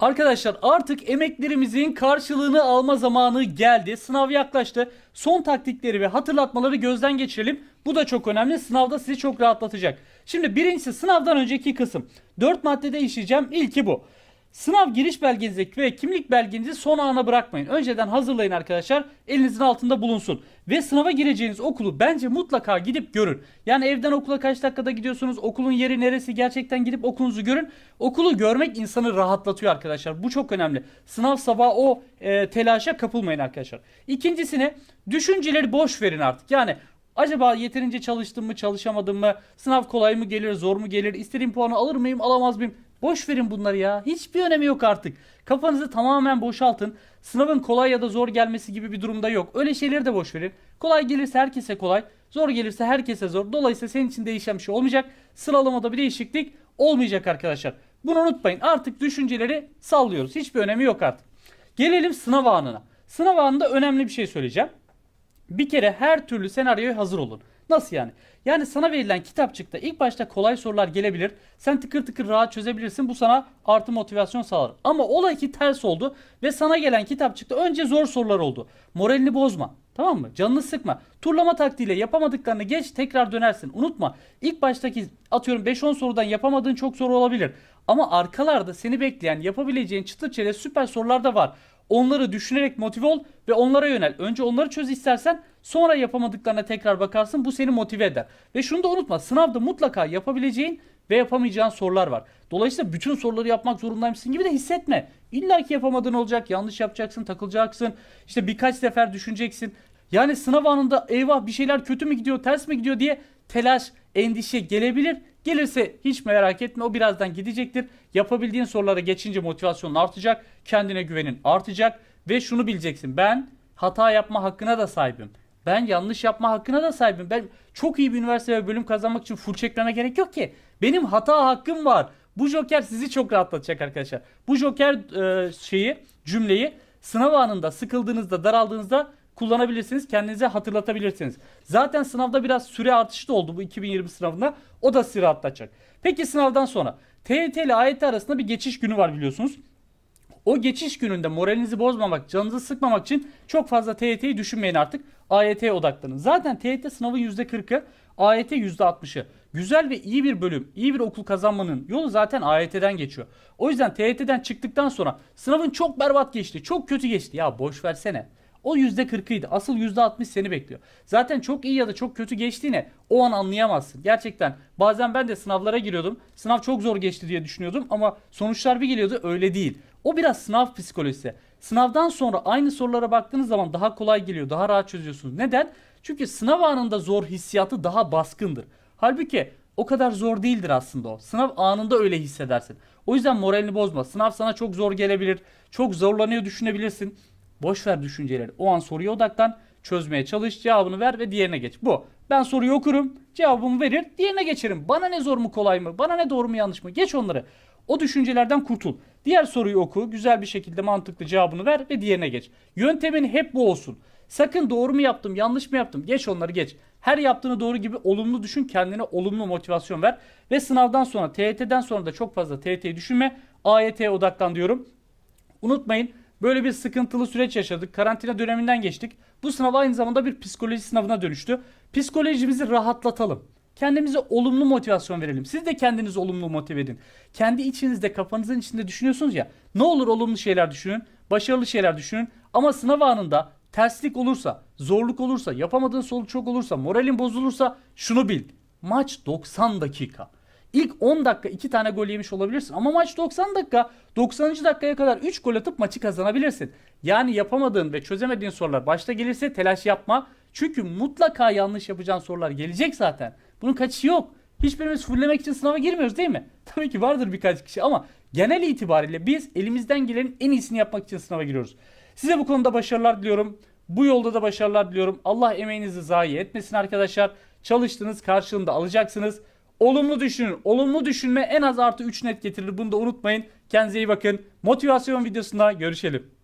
Arkadaşlar artık emeklerimizin karşılığını alma zamanı geldi. Sınav yaklaştı. Son taktikleri ve hatırlatmaları gözden geçirelim. Bu da çok önemli. Sınavda sizi çok rahatlatacak. Şimdi birincisi sınavdan önceki kısım. 4 maddede işleyeceğim. İlki bu. Sınav giriş belgenizi ve kimlik belgenizi son ana bırakmayın. Önceden hazırlayın arkadaşlar. Elinizin altında bulunsun. Ve sınava gireceğiniz okulu bence mutlaka gidip görün. Yani evden okula kaç dakikada gidiyorsunuz? Okulun yeri neresi? Gerçekten gidip okulunuzu görün. Okulu görmek insanı rahatlatıyor arkadaşlar. Bu çok önemli. Sınav sabahı o e, telaşa kapılmayın arkadaşlar. İkincisine düşünceleri boş verin artık. Yani Acaba yeterince çalıştım mı, çalışamadım mı? Sınav kolay mı gelir, zor mu gelir? İstediğim puanı alır mıyım, alamaz mıyım? Boş verin bunları ya. Hiçbir önemi yok artık. Kafanızı tamamen boşaltın. Sınavın kolay ya da zor gelmesi gibi bir durumda yok. Öyle şeyleri de boş verin. Kolay gelirse herkese kolay, zor gelirse herkese zor. Dolayısıyla senin için değişen bir şey olmayacak. Sıralamada bir değişiklik olmayacak arkadaşlar. Bunu unutmayın. Artık düşünceleri sallıyoruz. Hiçbir önemi yok artık. Gelelim sınav anına. Sınav anında önemli bir şey söyleyeceğim. Bir kere her türlü senaryoya hazır olun. Nasıl yani? Yani sana verilen kitapçıkta ilk başta kolay sorular gelebilir. Sen tıkır tıkır rahat çözebilirsin. Bu sana artı motivasyon sağlar. Ama olay ki ters oldu ve sana gelen kitapçıkta önce zor sorular oldu. Moralini bozma. Tamam mı? Canını sıkma. Turlama taktiğiyle yapamadıklarını geç tekrar dönersin. Unutma. İlk baştaki atıyorum 5-10 sorudan yapamadığın çok soru olabilir. Ama arkalarda seni bekleyen yapabileceğin çıtır çerez süper sorular da var. Onları düşünerek motive ol ve onlara yönel. Önce onları çöz istersen sonra yapamadıklarına tekrar bakarsın. Bu seni motive eder. Ve şunu da unutma. Sınavda mutlaka yapabileceğin ve yapamayacağın sorular var. Dolayısıyla bütün soruları yapmak zorundaymışsın gibi de hissetme. İlla ki yapamadığın olacak. Yanlış yapacaksın, takılacaksın. İşte birkaç sefer düşüneceksin. Yani sınav anında eyvah bir şeyler kötü mü gidiyor, ters mi gidiyor diye telaş, endişe gelebilir. Gelirse hiç merak etme o birazdan gidecektir. Yapabildiğin sorulara geçince motivasyonun artacak, kendine güvenin artacak ve şunu bileceksin. Ben hata yapma hakkına da sahibim. Ben yanlış yapma hakkına da sahibim. Ben çok iyi bir üniversite ve bölüm kazanmak için full çekmeme gerek yok ki. Benim hata hakkım var. Bu joker sizi çok rahatlatacak arkadaşlar. Bu joker e, şeyi, cümleyi sınav anında sıkıldığınızda, daraldığınızda kullanabilirsiniz. Kendinize hatırlatabilirsiniz. Zaten sınavda biraz süre artışı da oldu bu 2020 sınavında. O da sizi rahatlatacak. Peki sınavdan sonra TYT ile AYT arasında bir geçiş günü var biliyorsunuz. O geçiş gününde moralinizi bozmamak, canınızı sıkmamak için çok fazla TYT'yi düşünmeyin artık. AYT'ye odaklanın. Zaten TYT sınavı %40'ı, AYT %60'ı. Güzel ve iyi bir bölüm, iyi bir okul kazanmanın yolu zaten AYT'den geçiyor. O yüzden TYT'den çıktıktan sonra sınavın çok berbat geçti, çok kötü geçti. Ya boş versene. O %40'ıydı. Asıl %60 seni bekliyor. Zaten çok iyi ya da çok kötü geçtiğini o an anlayamazsın. Gerçekten bazen ben de sınavlara giriyordum. Sınav çok zor geçti diye düşünüyordum ama sonuçlar bir geliyordu öyle değil. O biraz sınav psikolojisi. Sınavdan sonra aynı sorulara baktığınız zaman daha kolay geliyor, daha rahat çözüyorsunuz. Neden? Çünkü sınav anında zor hissiyatı daha baskındır. Halbuki o kadar zor değildir aslında o. Sınav anında öyle hissedersin. O yüzden moralini bozma. Sınav sana çok zor gelebilir. Çok zorlanıyor düşünebilirsin. Boş ver düşünceleri. O an soruya odaklan, çözmeye çalış, cevabını ver ve diğerine geç. Bu. Ben soruyu okurum, cevabımı verir, diğerine geçerim. Bana ne zor mu kolay mı? Bana ne doğru mu yanlış mı? Geç onları. O düşüncelerden kurtul. Diğer soruyu oku, güzel bir şekilde mantıklı cevabını ver ve diğerine geç. Yöntemin hep bu olsun. Sakın doğru mu yaptım, yanlış mı yaptım? Geç onları geç. Her yaptığını doğru gibi olumlu düşün, kendine olumlu motivasyon ver. Ve sınavdan sonra, TYT'den sonra da çok fazla TYT'yi düşünme. AYT'ye odaklan diyorum. Unutmayın böyle bir sıkıntılı süreç yaşadık. Karantina döneminden geçtik. Bu sınav aynı zamanda bir psikoloji sınavına dönüştü. Psikolojimizi rahatlatalım. Kendimize olumlu motivasyon verelim. Siz de kendinizi olumlu motive edin. Kendi içinizde, kafanızın içinde düşünüyorsunuz ya. Ne olur olumlu şeyler düşünün, başarılı şeyler düşünün. Ama sınav anında terslik olursa, zorluk olursa, yapamadığın soru çok olursa, moralin bozulursa şunu bil. Maç 90 dakika. İlk 10 dakika 2 tane gol yemiş olabilirsin ama maç 90 dakika. 90. dakikaya kadar 3 gol atıp maçı kazanabilirsin. Yani yapamadığın ve çözemediğin sorular başta gelirse telaş yapma. Çünkü mutlaka yanlış yapacağın sorular gelecek zaten. Bunun kaçışı yok. Hiçbirimiz fullemek için sınava girmiyoruz değil mi? Tabii ki vardır birkaç kişi ama genel itibariyle biz elimizden gelenin en iyisini yapmak için sınava giriyoruz. Size bu konuda başarılar diliyorum. Bu yolda da başarılar diliyorum. Allah emeğinizi zayi etmesin arkadaşlar. Çalıştınız karşılığında alacaksınız. Olumlu düşünün. Olumlu düşünme en az artı 3 net getirir. Bunu da unutmayın. Kendinize iyi bakın. Motivasyon videosunda görüşelim.